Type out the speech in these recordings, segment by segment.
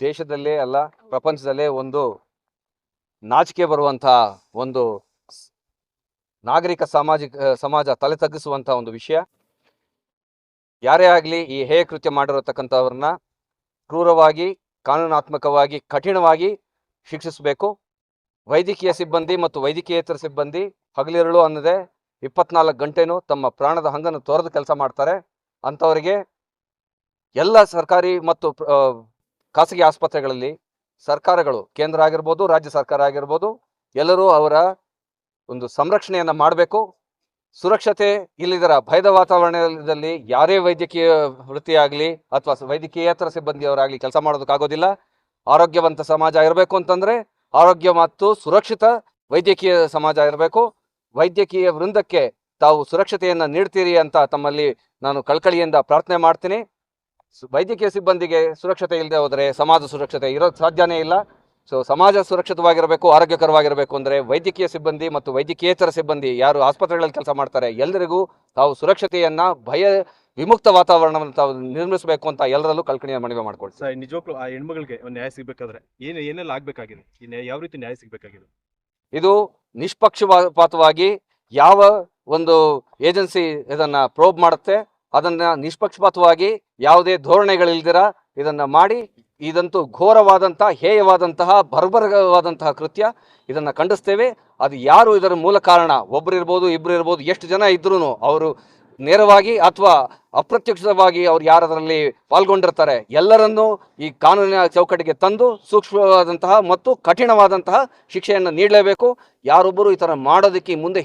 ದೇಶದಲ್ಲೇ ಅಲ್ಲ ಪ್ರಪಂಚದಲ್ಲೇ ಒಂದು ನಾಚಿಕೆ ಬರುವಂತಹ ಒಂದು ನಾಗರಿಕ ಸಾಮಾಜಿಕ ಸಮಾಜ ತಲೆ ತಗ್ಗಿಸುವಂತಹ ಒಂದು ವಿಷಯ. ಯಾರೇ ಆಗಲಿ ಈ ಹೇಯ ಕೃತ್ಯ ಮಾಡಿರತಕ್ಕಂಥವ್ರನ್ನ ಕ್ರೂರವಾಗಿ ಕಾನೂನಾತ್ಮಕವಾಗಿ ಕಠಿಣವಾಗಿ ಶಿಕ್ಷಿಸಬೇಕು. ವೈದ್ಯಕೀಯ ಸಿಬ್ಬಂದಿ ಮತ್ತು ವೈದ್ಯಕೀಯೇತರ ಸಿಬ್ಬಂದಿ ಹಗಲಿರುಳು ಅನ್ನದೆ ಇಪ್ಪತ್ನಾಲ್ಕು ಗಂಟೆನೂ ತಮ್ಮ ಪ್ರಾಣದ ಹಂಗನ್ನು ತೊರೆದು ಕೆಲಸ ಮಾಡ್ತಾರೆ. ಅಂಥವರಿಗೆ ಎಲ್ಲ ಸರ್ಕಾರಿ ಮತ್ತು ಖಾಸಗಿ ಆಸ್ಪತ್ರೆಗಳಲ್ಲಿ ಸರ್ಕಾರಗಳು, ಕೇಂದ್ರ ಆಗಿರ್ಬೋದು, ರಾಜ್ಯ ಸರ್ಕಾರ ಆಗಿರ್ಬೋದು, ಎಲ್ಲರೂ ಅವರ ಒಂದು ಸಂರಕ್ಷಣೆಯನ್ನು ಮಾಡಬೇಕು. ಸುರಕ್ಷತೆ ಇಲ್ಲಿದರ ಭಯದ ವಾತಾವರಣದಲ್ಲಿ ಯಾರೇ ವೈದ್ಯಕೀಯ ವೃತ್ತಿಯಾಗಲಿ ಅಥವಾ ವೈದ್ಯಕೀಯೇತರ ಸಿಬ್ಬಂದಿಯವರಾಗಲಿ ಕೆಲಸ ಮಾಡೋದಕ್ಕಾಗೋದಿಲ್ಲ. ಆರೋಗ್ಯವಂತ ಸಮಾಜ ಇರಬೇಕು ಅಂತಂದರೆ ಆರೋಗ್ಯ ಮತ್ತು ಸುರಕ್ಷಿತ ವೈದ್ಯಕೀಯ ಸಮಾಜ ಇರಬೇಕು. ವೈದ್ಯಕೀಯ ವೃಂದಕ್ಕೆ ತಾವು ಸುರಕ್ಷತೆಯನ್ನು ನೀಡ್ತೀರಿ ಅಂತ ತಮ್ಮಲ್ಲಿ ನಾನು ಕಳ್ಕಳಿಯಿಂದ ಪ್ರಾರ್ಥನೆ ಮಾಡ್ತೀನಿ. ವೈದ್ಯಕೀಯ ಸಿಬ್ಬಂದಿಗೆ ಸುರಕ್ಷತೆ ಇಲ್ಲದೆ ಹೋದರೆ ಸಮಾಜ ಸುರಕ್ಷತೆ ಇರೋ ಸಾಧ್ಯನೇ ಇಲ್ಲ. ಸೊ ಸಮಾಜ ಸುರಕ್ಷಿತವಾಗಿರಬೇಕು ಆರೋಗ್ಯಕರವಾಗಿರಬೇಕು ಅಂದರೆ ವೈದ್ಯಕೀಯ ಸಿಬ್ಬಂದಿ ಮತ್ತು ವೈದ್ಯಕೀಯೇತರ ಸಿಬ್ಬಂದಿ ಯಾರು ಆಸ್ಪತ್ರೆಗಳಲ್ಲಿ ಕೆಲಸ ಮಾಡ್ತಾರೆ ಎಲ್ಲರಿಗೂ ತಾವು ಸುರಕ್ಷತೆಯನ್ನು ಭಯ ವಿಮುಕ್ತ ವಾತಾವರಣವನ್ನು ತಾವು ನಿರ್ಮಿಸಬೇಕು ಅಂತ ಎಲ್ಲರಲ್ಲೂ ಕಲ್ಪನೆಯ ಮನವಿ ಮಾಡ್ಕೊಳ್ತೀವಿ. ಸರ್ ನಿಜವಾಗ್ಲೂ ಆ ಹೆಣ್ಮಗಳಿಗೆ ಒಂದು ನ್ಯಾಯ ಸಿಗಬೇಕಾದ್ರೆ ಏನು ಏನೆಲ್ಲ ಆಗಬೇಕಾಗಿದೆ? ಇನ್ನು ಯಾವ ರೀತಿ ನ್ಯಾಯ ಸಿಗಬೇಕಾಗಿದೆ? ಇದು ನಿಷ್ಪಕ್ಷಪಾತವಾಗಿ ಯಾವ ಒಂದು ಏಜೆನ್ಸಿ ಇದನ್ನು ಪ್ರೋಬ್ ಮಾಡುತ್ತೆ ಅದನ್ನ ನಿಷ್ಪಕ್ಷಪಾತವಾಗಿ ಯಾವುದೇ ಧೋರಣೆಗಳಿಲ್ದಿರ ಇದನ್ನ ಮಾಡಿ, ಇದಂತೂ ಘೋರವಾದಂತಹ ಹೇಯವಾದಂತಹ ಬರ್ಬರವಾದಂತಹ ಕೃತ್ಯ. ಇದನ್ನ ಖಂಡಿಸ್ತೇವೆ. ಅದು ಯಾರು ಇದರ ಮೂಲ ಕಾರಣ? ಒಬ್ರು ಇರ್ಬೋದು, ಇಬ್ರು ಇರ್ಬೋದು, ಎಷ್ಟು ಜನ ಇದ್ರೂ ಅವರು ನೇರವಾಗಿ ಅಥವಾ ಅಪ್ರತ್ಯಕ್ಷವಾಗಿ ಅವ್ರು ಯಾರದರಲ್ಲಿ ಪಾಲ್ಗೊಂಡಿರ್ತಾರೆ, ಎಲ್ಲರನ್ನೂ ಈ ಕಾನೂನಿನ ಚೌಕಟ್ಟಿಗೆ ತಂದು ಸೂಕ್ಷ್ಮವಾದಂತಹ ಮತ್ತು ಕಠಿಣವಾದಂತಹ ಶಿಕ್ಷೆಯನ್ನು ನೀಡಲೇಬೇಕು. ಯಾರೊಬ್ಬರು ಈ ಥರ ಮಾಡೋದಕ್ಕೆ ಮುಂದೆ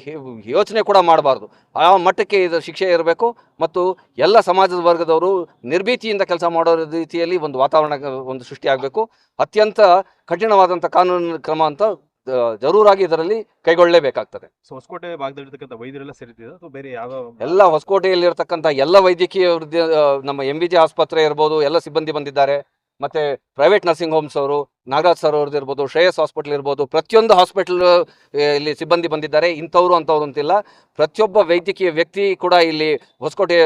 ಯೋಚನೆ ಕೂಡ ಮಾಡಬಾರ್ದು. ಆ ಮಟ್ಟಕ್ಕೆ ಇದು ಶಿಕ್ಷೆ ಇರಬೇಕು ಮತ್ತು ಎಲ್ಲ ಸಮಾಜದ ವರ್ಗದವರು ನಿರ್ಭೀತಿಯಿಂದ ಕೆಲಸ ಮಾಡೋ ರೀತಿಯಲ್ಲಿ ಒಂದು ವಾತಾವರಣ, ಒಂದು ಸೃಷ್ಟಿಯಾಗಬೇಕು. ಅತ್ಯಂತ ಕಠಿಣವಾದಂಥ ಕಾನೂನು ಕ್ರಮ ಅಂತ ಜರೂರಾಗಿ ಇದರಲ್ಲಿ ಕೈಗೊಳ್ಳಲೇಬೇಕಾಗ್ತದೆ. ಸೊ ಹೊಸಕೋಟೆ ಭಾಗದಲ್ಲಿರ್ತಕ್ಕಂಥ ವೈದ್ಯರೆಲ್ಲ ಸೇರಿದ್ದೀರಾ ಅಥವಾ ಬೇರೆ ಯಾವ ಎಲ್ಲ ಹೊಸಕೋಟೆಯಲ್ಲಿರ್ತಕ್ಕಂಥ ಎಲ್ಲ ವೈದ್ಯಕೀಯ ವೃದ್ಧಿ ನಮ್ಮ ಎಂ ಬಿ ಜಿ ಆಸ್ಪತ್ರೆ ಇರ್ಬೋದು ಎಲ್ಲ ಸಿಬ್ಬಂದಿ ಬಂದಿದ್ದಾರೆ. ಮತ್ತೆ ಪ್ರೈವೇಟ್ ನರ್ಸಿಂಗ್ ಹೋಮ್ಸ್ ಅವರು ನಾಗರಾಜ್ ಸರ್ ಅವ್ರದ್ದು ಇರ್ಬೋದು ಶ್ರೇಯಸ್ ಹಾಸ್ಪಿಟಲ್ ಇರ್ಬೋದು ಪ್ರತಿಯೊಂದು ಹಾಸ್ಪಿಟಲ್ ಇಲ್ಲಿ ಸಿಬ್ಬಂದಿ ಬಂದಿದ್ದಾರೆ. ಇಂಥವ್ರು ಅಂಥವ್ರು ಅಂತಿಲ್ಲ ಪ್ರತಿಯೊಬ್ಬ ವೈದ್ಯಕೀಯ ವ್ಯಕ್ತಿ ಕೂಡ ಇಲ್ಲಿ ಹೊಸಕೋಟೆ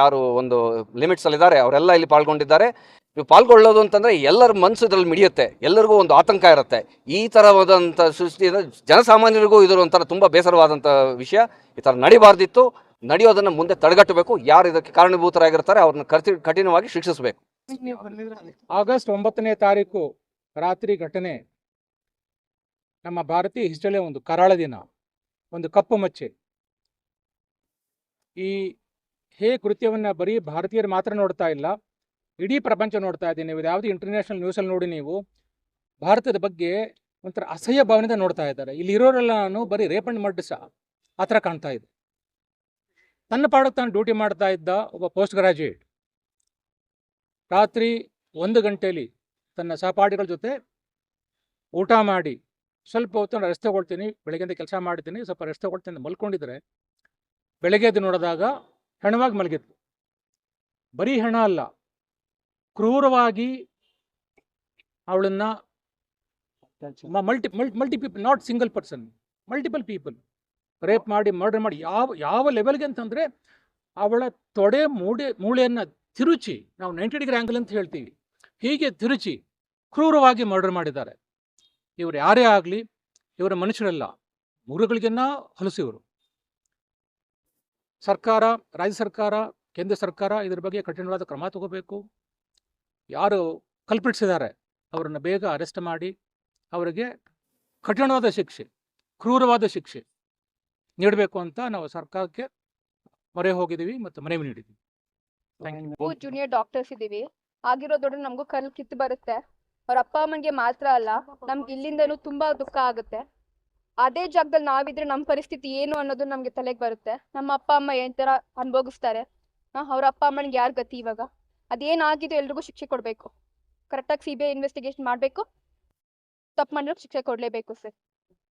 ಯಾರು ಒಂದು ಲಿಮಿಟ್ಸ್ ಅಲ್ಲಿ ಇದ್ದಾರೆ ಅವರೆಲ್ಲ ಇಲ್ಲಿ ಪಾಲ್ಗೊಂಡಿದ್ದಾರೆ. ಇವು ಪಾಲ್ಗೊಳ್ಳೋದು ಅಂತಂದ್ರೆ ಎಲ್ಲರ ಮನಸ್ಸು ಮಿಡಿಯುತ್ತೆ, ಎಲ್ಲರಿಗೂ ಒಂದು ಆತಂಕ ಇರುತ್ತೆ. ಈ ಥರವಾದಂಥ ಸೃಷ್ಟಿಯಿಂದ ಜನಸಾಮಾನ್ಯರಿಗೂ ಇದರ ಒಂಥರ ತುಂಬ ಬೇಸರವಾದಂಥ ವಿಷಯ. ಈ ಥರ ನಡಿಬಾರ್ದಿತ್ತು. ನಡೆಯೋದನ್ನು ಮುಂದೆ ತಡೆಗಟ್ಟಬೇಕು. ಯಾರು ಇದಕ್ಕೆ ಕಾರಣಭೂತರಾಗಿರ್ತಾರೆ ಅವ್ರನ್ನ ಕರ್ತಿ, ಕಠಿಣವಾಗಿ ಶಿಕ್ಷಿಸಬೇಕು. ಆಗಸ್ಟ್ ಒಂಬತ್ತನೇ ತಾರೀಕು ರಾತ್ರಿ ಘಟನೆ. ನಮ್ಮ ಭಾರತೀಯ ಹಿಸ್ಟಳೆ ಒಂದು ಕರಾಳ ದಿನ, ಒಂದು ಕಪ್ಪು ಮಚ್ಚೆ. ಈ ಹೇ ಕೃತ್ಯವನ್ನು ಬರೀ ಭಾರತೀಯರು ಮಾತ್ರ ನೋಡ್ತಾ ಇಲ್ಲ. ಇಡೀ ಪ್ರಪಂಚ ನೋಡ್ತಾ ಇದ್ದೀನಿ. ನೀವು ಯಾವುದೇ ಇಂಟರ್ನ್ಯಾಷನಲ್ ನ್ಯೂಸಲ್ಲಿ ನೋಡಿ ನೀವು, ಭಾರತದ ಬಗ್ಗೆ ಒಂಥರ ಅಸಹ್ಯ ಭಾವನೆಯಿಂದ ನೋಡ್ತಾ ಇದ್ದಾರೆ. ಇಲ್ಲಿ ಇರೋರೆಲ್ಲ ನಾನು ಬರೀ ರೇಪ್ ಮರ್ಡರ್ಸ್ ಆ ಥರ ಕಾಣ್ತಾ ಇದೆ. ತನ್ನ ಪಾಡಕ್ಕೆ ತಾನು ಡ್ಯೂಟಿ ಮಾಡ್ತಾ ಇದ್ದ ಒಬ್ಬ ಪೋಸ್ಟ್ ಗ್ರಾಜ್ಯುಯೇಟ್ ರಾತ್ರಿ ಒಂದು ಗಂಟೆಯಲ್ಲಿ ತನ್ನ ಸಹಪಾಠಿಗಳ ಜೊತೆ ಊಟ ಮಾಡಿ, ಸ್ವಲ್ಪ ಹೊತ್ತು ನಾನು ರೆಸ್ಟ್ ತಗೊಳ್ತೀನಿ, ಬೆಳಗ್ಗೆಯಿಂದ ಕೆಲಸ ಮಾಡ್ತೀನಿ, ಸ್ವಲ್ಪ ರೆಸ್ಟ್ ತಗೊಳ್ತೀನಿ ಮಲ್ಕೊಂಡಿದ್ರೆ, ಬೆಳಗ್ಗೆ ಎದ್ದು ನೋಡಿದಾಗ ಹೆಣವಾಗಿ ಮಲಗಿತ್ತು ಬರೀ ಹೆಣ ಅಲ್ಲ ಕ್ರೂರವಾಗಿ ಅವಳನ್ನ multi multi people not single person multiple people rape ಮಾಡಿ ಮರ್ಡರ್ ಮಾಡಿ ಯಾವ ಯಾವ ಲೆವೆಲ್ಗೆ ಅಂತಂದರೆ ಅವಳ ತೊಡೆ ಮೂಡೆ ಮೂಳೆಯನ್ನು ತಿರುಚಿ ನಾವು ನೈಂಟಿ ಡಿಗ್ರಿ ಆ್ಯಂಗಲ್ ಅಂತ ಹೇಳ್ತೀವಿ ಹೀಗೆ ತಿರುಚಿ ಕ್ರೂರವಾಗಿ ಮರ್ಡರ್ ಮಾಡಿದ್ದಾರೆ. ಇವರು ಯಾರೇ ಆಗಲಿ ಇವರ ಮನುಷ್ಯರಲ್ಲ ಮೂರುಗಳಿಗೆನ್ನ ಹೊಲಸಿವರು. ಸರ್ಕಾರ ರಾಜ್ಯ ಸರ್ಕಾರ ಕೇಂದ್ರ ಸರ್ಕಾರ ಇದರ ಬಗ್ಗೆ ಕಠಿಣವಾದ ಕ್ರಮ ತಗೋಬೇಕು. ಯಾರು ಕಲ್ಪಿಸಿದ್ದಾರೆ, ಅವರನ್ನು ಬೇಗ ಅರೆಸ್ಟ್ ಮಾಡಿ, ಅವರಿಗೆ ಕಠಿಣವಾದ ಶಿಕ್ಷೆ, ಕ್ರೂರವಾದ ಶಿಕ್ಷೆ ನೀಡಬೇಕು ಅಂತ ನಾವು ಸರ್ಕಾರಕ್ಕೆ ಮೊರೆ ಹೋಗಿದ್ದೀವಿ ಮತ್ತು ಮನವಿ ನೀಡಿದ್ದೀವಿ. ಜೂನಿಯರ್ ಡಾಕ್ಟರ್ಸ್ ಇದ್ದೀವಿ. ಆಗಿರೋ ದೊಡ್ಡ ನಮಗೂ ಕಲ್ ಕಿತ್ತು ಬರುತ್ತೆ. ಅವ್ರ ಅಪ್ಪ ಅಮ್ಮನಿಗೆ ಮಾತ್ರ ಅಲ್ಲ, ನಮ್ಗೆ ಇಲ್ಲಿಂದನೂ ತುಂಬಾ ದುಃಖ ಆಗುತ್ತೆ. ಅದೇ ಜಾಗದಲ್ಲಿ ನಾವಿದ್ರೆ ನಮ್ಮ ಪರಿಸ್ಥಿತಿ ಏನು ಅನ್ನೋದು ನಮ್ಗೆ ತಲೆಗೆ ಬರುತ್ತೆ. ನಮ್ಮ ಅಪ್ಪ, ಅಮ್ಮ ಏನ್ ತರ ಅನ್ಭೋಗಿಸ್ತಾರೆ ಅವ್ರ ಅಪ್ಪ, ಅಮ್ಮನಿಗೆ ಯಾರ್ ಗತಿ ಇವಾಗ? ಅದೇನಾಗಿದೆಯೋ ಎಲ್ರಿಗೂ ಶಿಕ್ಷೆ ಕೊಡಬೇಕು? ಕರೆಕ್ಟಾಗಿ ಸಿ ಬಿ ಇನ್ವೆಸ್ಟಿಗೇಷನ್ ಮಾಡಬೇಕು? ತಪ್ಪು ಮಾಡಿರೋ ಶಿಕ್ಷೆ ಕೊಡಲೇಬೇಕು ಸರ್